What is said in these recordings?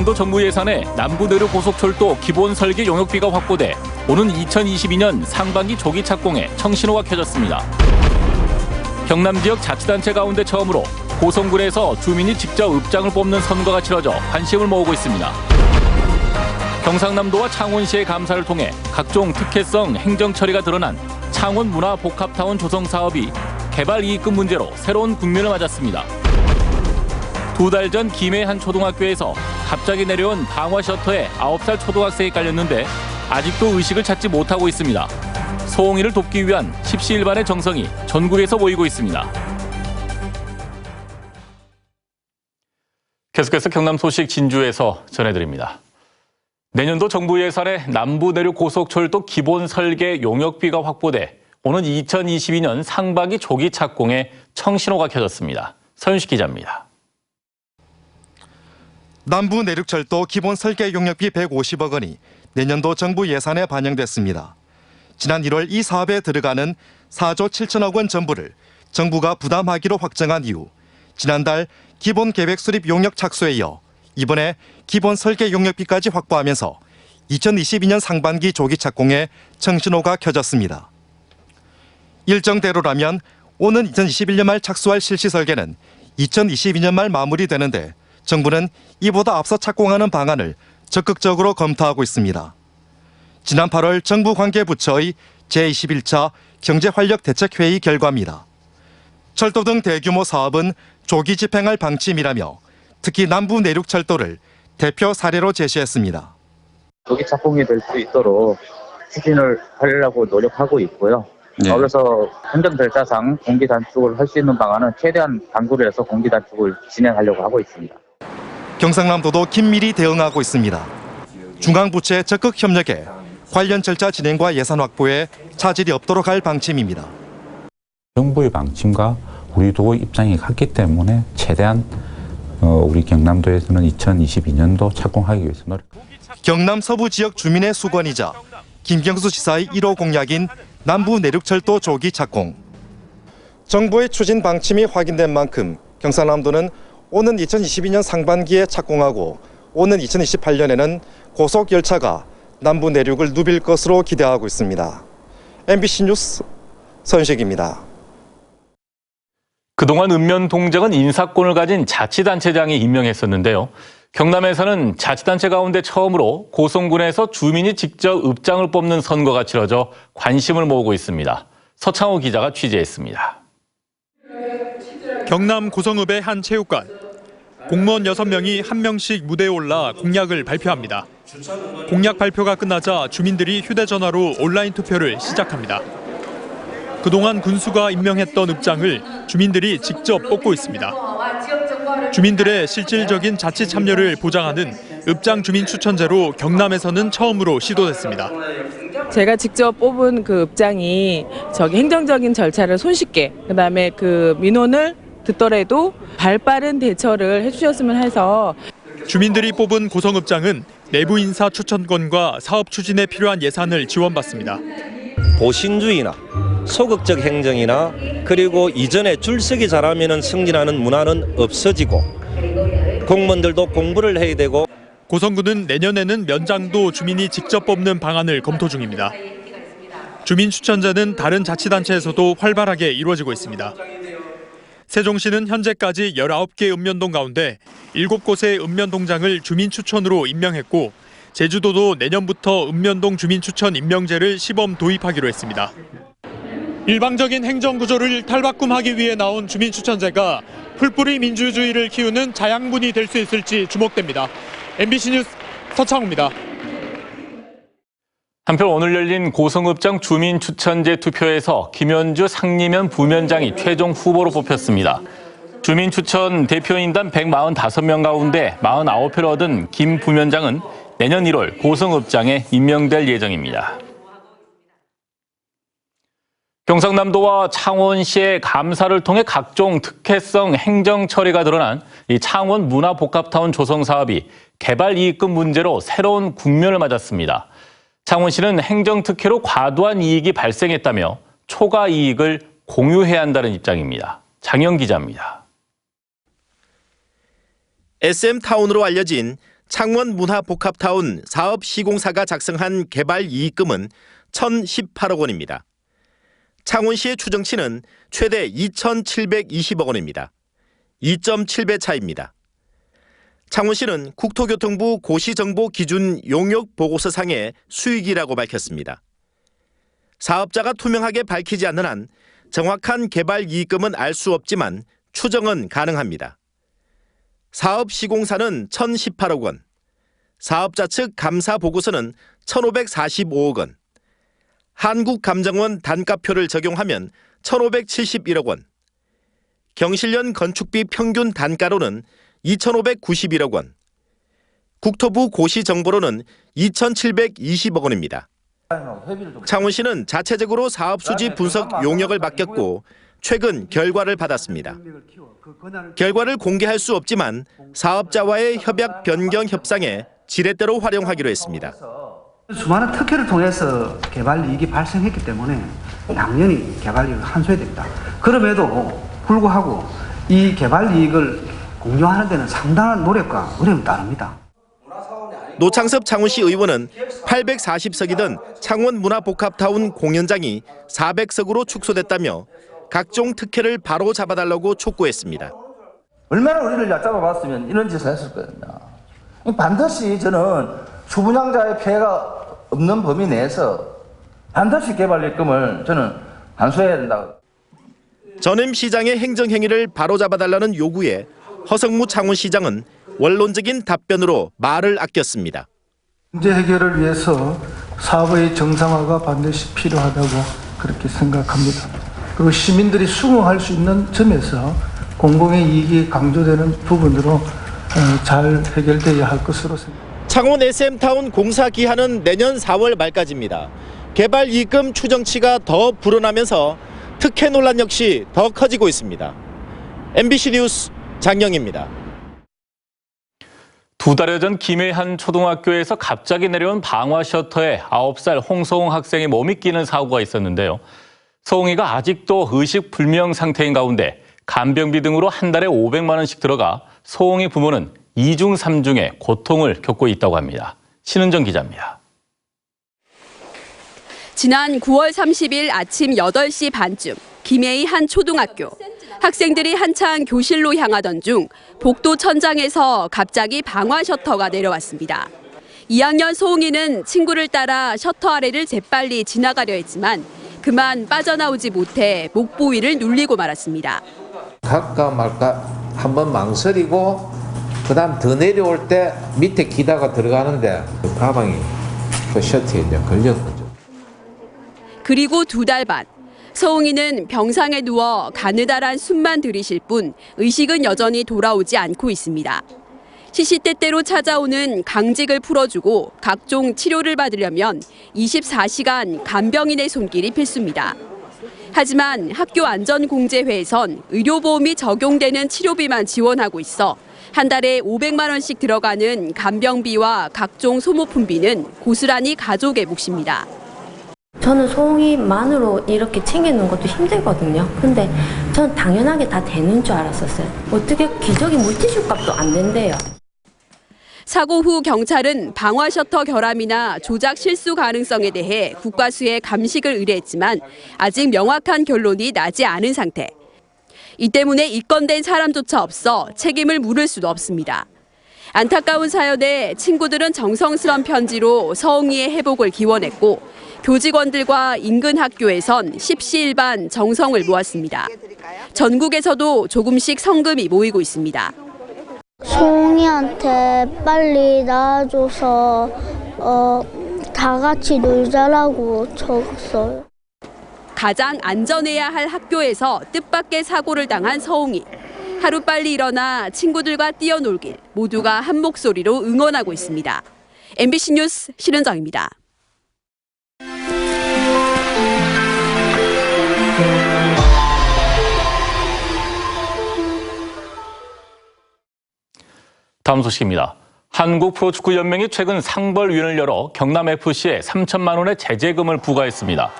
내년도 정부 예산에 남부내륙 고속철도 기본 설계 용역비가 확보돼 오는 2022년 상반기 조기 착공에 청신호가 켜졌습니다. 경남 지역 자치단체 가운데 처음으로 고성군에서 주민이 직접 읍장을 뽑는 선거가 치러져 관심을 모으고 있습니다. 경상남도와 창원시의 감사를 통해 각종 특혜성 행정 처리가 드러난 창원 문화 복합타운 조성 사업이 개발 이익금 문제로 새로운 국면을 맞았습니다. 두 달 전 김해 한 초등학교에서 갑자기 내려온 방화 셔터에 9살 초등학생이 깔렸는데 아직도 의식을 찾지 못하고 있습니다. 소홍이를 돕기 위한 십시일반의 정성이 전국에서 보이고 있습니다. 계속해서 경남 소식 진주에서 전해드립니다. 내년도 정부 예산에 남부 내륙 고속철도 기본 설계 용역비가 확보돼 오는 2022년 상반기 조기 착공에 청신호가 켜졌습니다. 서윤식 기자입니다. 남부 내륙철도 기본 설계 용역비 150억 원이 내년도 정부 예산에 반영됐습니다. 지난 1월 이 사업에 들어가는 4조 7천억 원 전부를 정부가 부담하기로 확정한 이후 지난달 기본 계획 수립 용역 착수에 이어 이번에 기본 설계 용역비까지 확보하면서 2022년 상반기 조기 착공에 청신호가 켜졌습니다. 일정대로라면 오는 2021년 말 착수할 실시 설계는 2022년 말 마무리되는데 정부는 이보다 앞서 착공하는 방안을 적극적으로 검토하고 있습니다. 지난 8월 정부 관계부처의 제21차 경제활력대책회의 결과입니다. 철도 등 대규모 사업은 조기 집행할 방침이라며 특히 남부 내륙 철도를 대표 사례로 제시했습니다. 조기 착공이 될 수 있도록 추진을 하려고 노력하고 있고요. 네. 어, 그래서 행정 절차상 공기 단축을 할 수 있는 방안은 최대한 강구를 해서 공기 단축을 진행하려고 하고 있습니다. 경상남도도 긴밀히 대응하고 있습니다. 중앙부처의 적극 협력에 관련 절차 진행과 예산 확보에 차질이 없도록 할 방침입니다. 정부의 방침과 우리도 입장이 같기 때문에 최대한 어, 우리 경남도에서는 2022년도 착공하기 위해서 노력. 경남 서부 지역 주민의 수건이자 김경수 지사의 1호 공약인 남부 내륙철도 조기 착공. 정부의 추진 방침이 확인된 만큼 경상남도는 오는 2022년 상반기에 착공하고 오는 2028년에는 고속 열차가 남부 내륙을 누빌 것으로 기대하고 있습니다. MBC 뉴스 선식입니다. 그동안 읍면 동작은 인사권을 가진 자치단체장이 임명했었는데요. 경남에서는 자치단체 가운데 처음으로 고성군에서 주민이 직접 읍장을 뽑는 선거가 치러져 관심을 모으고 있습니다. 서창호 기자가 취재했습니다. 경남 고성읍의 한 체육관. 공무원 6명이 한 명씩 무대에 올라 공약을 발표합니다. 공약 발표가 끝나자 주민들이 휴대전화로 온라인 투표를 시작합니다. 그동안 군수가 임명했던 읍장을 주민들이 직접 뽑고 있습니다. 주민들의 실질적인 자치 참여를 보장하는 읍장 주민 추천제로 경남에서는 처음으로 시도됐습니다. 제가 직접 뽑은 그 읍장이 저기 행정적인 절차를 손쉽게 그다음에 그 민원을 듣더라도 발빠른 대처를 해주셨으면 해서 주민들이 뽑은 고성읍장은 내부 인사 추천권과 사업 추진에 필요한 예산을 지원받습니다. 보신주의나 소극적 행정이나 그리고 이전에 줄서기 잘하면 승진하는 문화는 없어지고 공무원들도 공부를 해야 되고 고성군은 내년에는 면장도 주민이 직접 뽑는 방안을 검토 중입니다. 주민 추천제는 다른 자치단체에서도 활발하게 이루어지고 있습니다. 세종시는 현재까지 19개 읍면동 가운데 7곳의 읍면동장을 주민 추천으로 임명했고 제주도도 내년부터 읍면동 주민 추천 임명제를 시범 도입하기로 했습니다. 일방적인 행정 구조를 탈바꿈하기 위해 나온 주민 추천제가 풀뿌리 민주주의를 키우는 자양분이 될 수 있을지 주목됩니다. MBC 뉴스 서창우입니다. 한편 오늘 열린 고성읍장 주민 추천제 투표에서 김현주 상리면 부면장이 최종 후보로 뽑혔습니다. 주민 추천 대표인단 145명 가운데 49표를 얻은 김 부면장은 내년 1월 고성읍장에 임명될 예정입니다. 경상남도와 창원시의 감사를 통해 각종 특혜성 행정 처리가 드러난 이 창원 문화복합타운 조성 사업이 개발 이익금 문제로 새로운 국면을 맞았습니다. 창원시는 행정 특혜로 과도한 이익이 발생했다며 초과 이익을 공유해야 한다는 입장입니다. 장영 기자입니다. SM 타운으로 알려진 창원 문화복합타운 사업 시공사가 작성한 개발 이익금은 1,018억 원입니다. 창원시의 추정치는 최대 2,720억 원입니다. 2.7배 차입니다. 창원시는 국토교통부 고시정보 기준 용역 보고서상의 수익이라고 밝혔습니다. 사업자가 투명하게 밝히지 않는 한 정확한 개발 이익금은 알 수 없지만 추정은 가능합니다. 사업 시공사는 1,018억 원, 사업자 측 감사 보고서는 1,545억 원, 한국감정원 단가표를 적용하면 1,571억 원, 경실련 건축비 평균 단가로는 2,591억 원, 국토부 고시 정보로는 2,720억 원입니다. 창원시는 자체적으로 사업 수지 분석 용역을 맡겼고 최근 결과를 받았습니다. 결과를 공개할 수 없지만 사업자와의 협약 변경 협상에 지렛대로 활용하기로 했습니다. 수많은 특혜를 통해서 개발 이익이 발생했기 때문에 당연히 개발 이익을 환수해야 됩니다. 그럼에도 불구하고 이 개발 이익을 공유하는 데는 상당한 노력과 어려움이 따릅니다. 노창섭 창원시 의원은 840석이던 창원 문화복합타운 공연장이 400석으로 축소됐다며 각종 특혜를 바로 잡아달라고 촉구했습니다. 얼마나 우리를 얕잡아 봤으면 이런 짓을 했을 거였나. 반드시 저는 수분양자의 피해가 없는 범위 내에서 반드시 개발일금을 저는 환수해야 된다. 전임 시장의 행정행위를 바로잡아달라는 요구에 허성무 창원시장은 원론적인 답변으로 말을 아꼈습니다. 문제 해결을 위해서 사업의 정상화가 반드시 필요하다고 그렇게 생각합니다. 그리고 시민들이 수긍할 수 있는 점에서 공공의 이익이 강조되는 부분으로 어, 잘 해결되어야 할 것으로 생각합니다. 창원 SM타운 공사 기한은 내년 4월 말까지입니다. 개발 이익금 추정치가 더 불어나면서 특혜 논란 역시 더 커지고 있습니다. MBC 뉴스 장영입니다. 두 달여 전 김해 한 초등학교에서 갑자기 내려온 방화 셔터에 9살 홍소홍 학생이 몸이 끼는 사고가 있었는데요. 소홍이가 아직도 의식 불명 상태인 가운데 간병비 등으로 한 달에 500만 원씩 들어가 소홍이 부모는 이중삼중의 고통을 겪고 있다고 합니다. 신은정 기자입니다. 지난 9월 30일 아침 8시 반쯤 김해의 한 초등학교. 학생들이 한창 교실로 향하던 중 복도 천장에서 갑자기 방화 셔터가 내려왔습니다. 2학년 소홍이는 친구를 따라 셔터 아래를 재빨리 지나가려 했지만 그만 빠져나오지 못해 목 부위를 눌리고 말았습니다. 갈까 말까 한번 망설이고 그다음 더 내려올 때 밑에 기다가 들어가는데 그 가방이 그 셔츠에 이제 걸렸거죠. 그리고 두 달 반. 서홍이는 병상에 누워 가느다란 숨만 들이실 뿐 의식은 여전히 돌아오지 않고 있습니다. 시시때때로 찾아오는 강직을 풀어주고 각종 치료를 받으려면 24시간 간병인의 손길이 필수입니다. 하지만 학교 안전공제회에선 의료보험이 적용되는 치료비만 지원하고 있어 한 달에 500만 원씩 들어가는 간병비와 각종 소모품비는 고스란히 가족의 몫입니다. 저는 소홍이만으로 이렇게 챙기는 것도 힘들거든요. 근데 전 당연하게 다 되는 줄 알았었어요. 어떻게 기저귀 물티슈 값도 안 된대요. 사고 후 경찰은 방화 셔터 결함이나 조작 실수 가능성에 대해 국과수에 감식을 의뢰했지만 아직 명확한 결론이 나지 않은 상태. 이 때문에 입건된 사람조차 없어 책임을 물을 수도 없습니다. 안타까운 사연에 친구들은 정성스런 편지로 서홍이의 회복을 기원했고 교직원들과 인근 학교에선 십시일반 정성을 모았습니다. 전국에서도 조금씩 성금이 모이고 있습니다. 소홍이한테 빨리 나아줘서 어, 다 같이 놀자라고 적었어요. 가장 안전해야 할 학교에서 뜻밖의 사고를 당한 서홍이. 하루빨리 일어나 친구들과 뛰어놀길 모두가 한 목소리로 응원하고 있습니다. MBC 뉴스 신은정입니다. 다음 소식입니다. 한국 프로축구 연맹이 최근 상벌위원을 열어 경남 FC에 3천만 원의 제재금을 부과했습니다.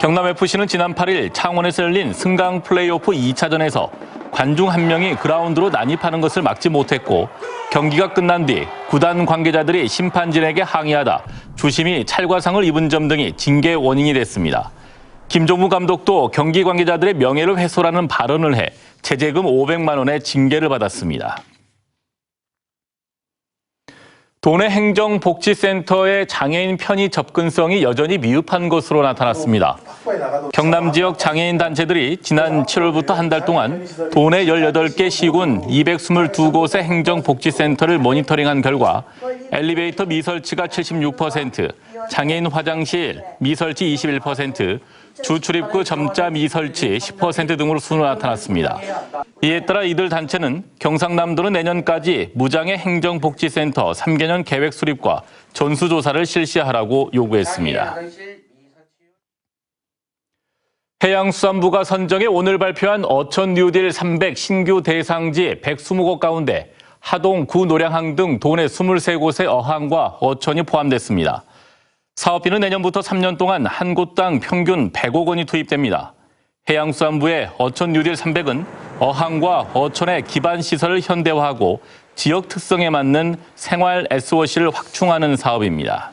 경남 FC는 지난 8일 창원에서 열린 승강 플레이오프 2차전에서 관중 한 명이 그라운드로 난입하는 것을 막지 못했고 경기가 끝난 뒤 구단 관계자들이 심판진에게 항의하다 주심이 찰과상을 입은 점 등이 징계 원인이 됐습니다. 김종무 감독도 경기 관계자들의 명예를 훼손하는 발언을 해 제재금 500만 원의 징계를 받았습니다. 도내 행정복지센터의 장애인 편의 접근성이 여전히 미흡한 것으로 나타났습니다. 경남 지역 장애인 단체들이 지난 7월부터 한 달 동안 도내 18개 시군 222곳의 행정복지센터를 모니터링한 결과 엘리베이터 미설치가 76%, 장애인 화장실 미설치 21%, 주출입구 점자 미설치 10% 등으로 순으로 나타났습니다. 이에 따라 이들 단체는 경상남도는 내년까지 무장애 행정복지센터 3개년 계획 수립과 전수조사를 실시하라고 요구했습니다. 해양수산부가 선정해 오늘 발표한 어촌 뉴딜 300 신규 대상지 120곳 가운데 하동, 구, 노량항 등 도내 23곳의 어항과 어촌이 포함됐습니다. 사업비는 내년부터 3년 동안 한 곳당 평균 100억 원이 투입됩니다. 해양수산부의 어촌 뉴딜 300은 어항과 어촌의 기반 시설을 현대화하고 지역 특성에 맞는 생활 SOC를 확충하는 사업입니다.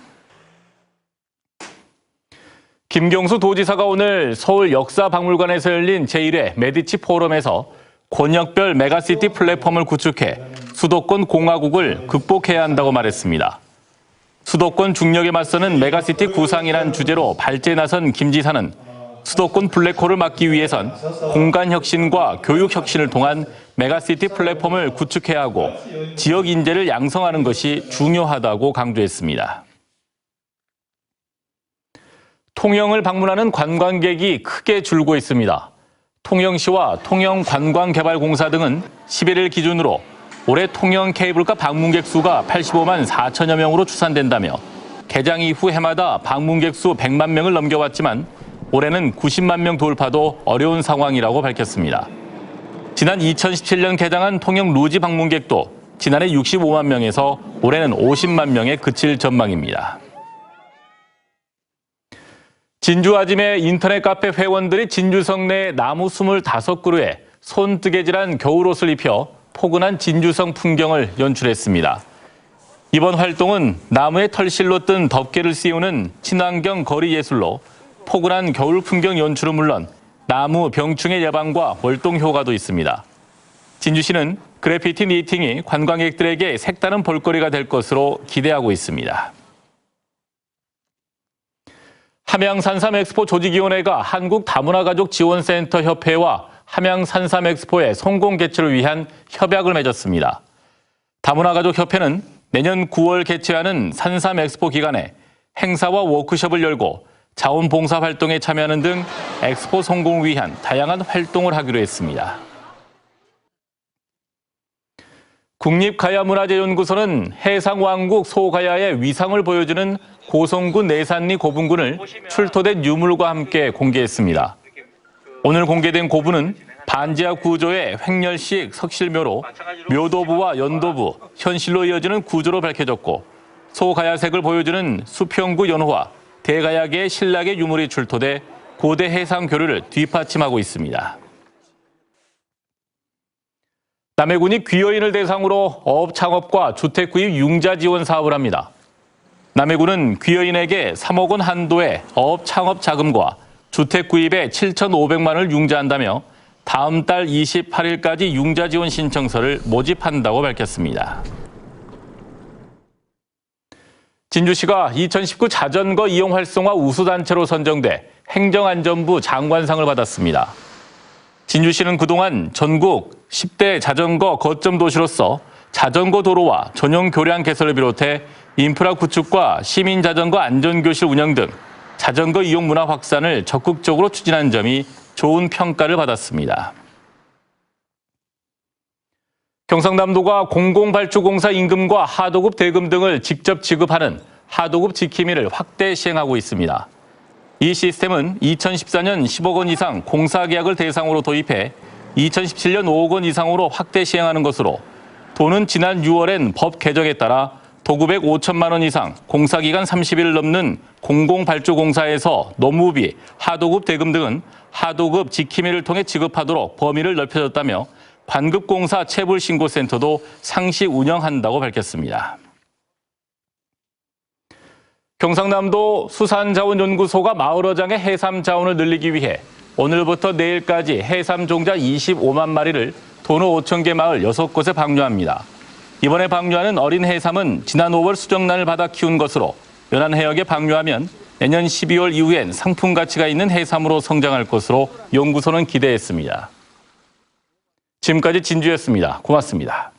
김경수 도지사가 오늘 서울 역사박물관에서 열린 제1회 메디치 포럼에서 권역별 메가시티 플랫폼을 구축해 수도권 공화국을 극복해야 한다고 말했습니다. 수도권 중력에 맞서는 메가시티 구상이란 주제로 발제에 나선 김 지사는 수도권 블랙홀을 막기 위해선 공간 혁신과 교육 혁신을 통한 메가시티 플랫폼을 구축해야 하고 지역 인재를 양성하는 것이 중요하다고 강조했습니다. 통영을 방문하는 관광객이 크게 줄고 있습니다. 통영시와 통영관광개발공사 등은 11일 기준으로 올해 통영 케이블카 방문객 수가 85만 4천여 명으로 추산된다며 개장 이후 해마다 방문객 수 100만 명을 넘겨왔지만 올해는 90만 명 돌파도 어려운 상황이라고 밝혔습니다. 지난 2017년 개장한 통영 루지 방문객도 지난해 65만 명에서 올해는 50만 명에 그칠 전망입니다. 진주 아짐의 인터넷 카페 회원들이 진주성 내 나무 25그루에 손뜨개질한 겨울옷을 입혀 포근한 진주성 풍경을 연출했습니다. 이번 활동은 나무의 털실로 뜬 덮개를 씌우는 친환경 거리 예술로 포근한 겨울 풍경 연출은 물론 나무 병충해 예방과 월동 효과도 있습니다. 진주시는 그래피티 니팅이 관광객들에게 색다른 볼거리가 될 것으로 기대하고 있습니다. 함양 산삼 엑스포 조직위원회가 한국 다문화가족 지원센터 협회와 함양 산삼 엑스포의 성공 개최를 위한 협약을 맺었습니다. 다문화가족 협회는 내년 9월 개최하는 산삼 엑스포 기간에 행사와 워크숍을 열고 자원봉사 활동에 참여하는 등 엑스포 성공을 위한 다양한 활동을 하기로 했습니다. 국립가야문화재연구소는 해상왕국 소가야의 위상을 보여주는 고성군 내산리 고분군을 출토된 유물과 함께 공개했습니다. 오늘 공개된 고분은 반지하 구조의 횡렬식 석실묘로 묘도부와 연도부, 현실로 이어지는 구조로 밝혀졌고 소가야색을 보여주는 수평구 연호와 대가야계의 신락의 유물이 출토돼 고대 해상 교류를 뒷받침하고 있습니다. 남해군이 귀여인을 대상으로 어업 창업과 주택 구입 융자 지원 사업을 합니다. 남해군은 귀여인에게 3억 원 한도의 어업 창업 자금과 주택 구입에 7,500만 원을 융자한다며 다음 달 28일까지 융자 지원 신청서를 모집한다고 밝혔습니다. 진주시가 2019 자전거 이용 활성화 우수단체로 선정돼 행정안전부 장관상을 받았습니다. 진주시는 그동안 전국 10대 자전거 거점 도시로서 자전거 도로와 전용 교량 개설을 비롯해 인프라 구축과 시민 자전거 안전교실 운영 등 자전거 이용 문화 확산을 적극적으로 추진한 점이 좋은 평가를 받았습니다. 경상남도가 공공발주공사 임금과 하도급 대금 등을 직접 지급하는 하도급 지킴이를 확대 시행하고 있습니다. 이 시스템은 2014년 10억 원 이상 공사 계약을 대상으로 도입해 2017년 5억 원 이상으로 확대 시행하는 것으로 도는 지난 6월엔 법 개정에 따라 도급액 5천만 원 이상, 공사기간 30일 넘는 공공발주공사에서 노무비, 하도급 대금 등은 하도급 지킴이를 통해 지급하도록 범위를 넓혀졌다며 관급공사 체불신고센터도 상시 운영한다고 밝혔습니다. 경상남도 수산자원연구소가 마을어장의 해삼 자원을 늘리기 위해 오늘부터 내일까지 해삼 종자 25만 마리를 도로 5천 개 마을 6곳에 방류합니다. 이번에 방류하는 어린 해삼은 지난 5월 수정란을 받아 키운 것으로 연안 해역에 방류하면 내년 12월 이후엔 상품 가치가 있는 해삼으로 성장할 것으로 연구소는 기대했습니다. 지금까지 진주였습니다. 고맙습니다.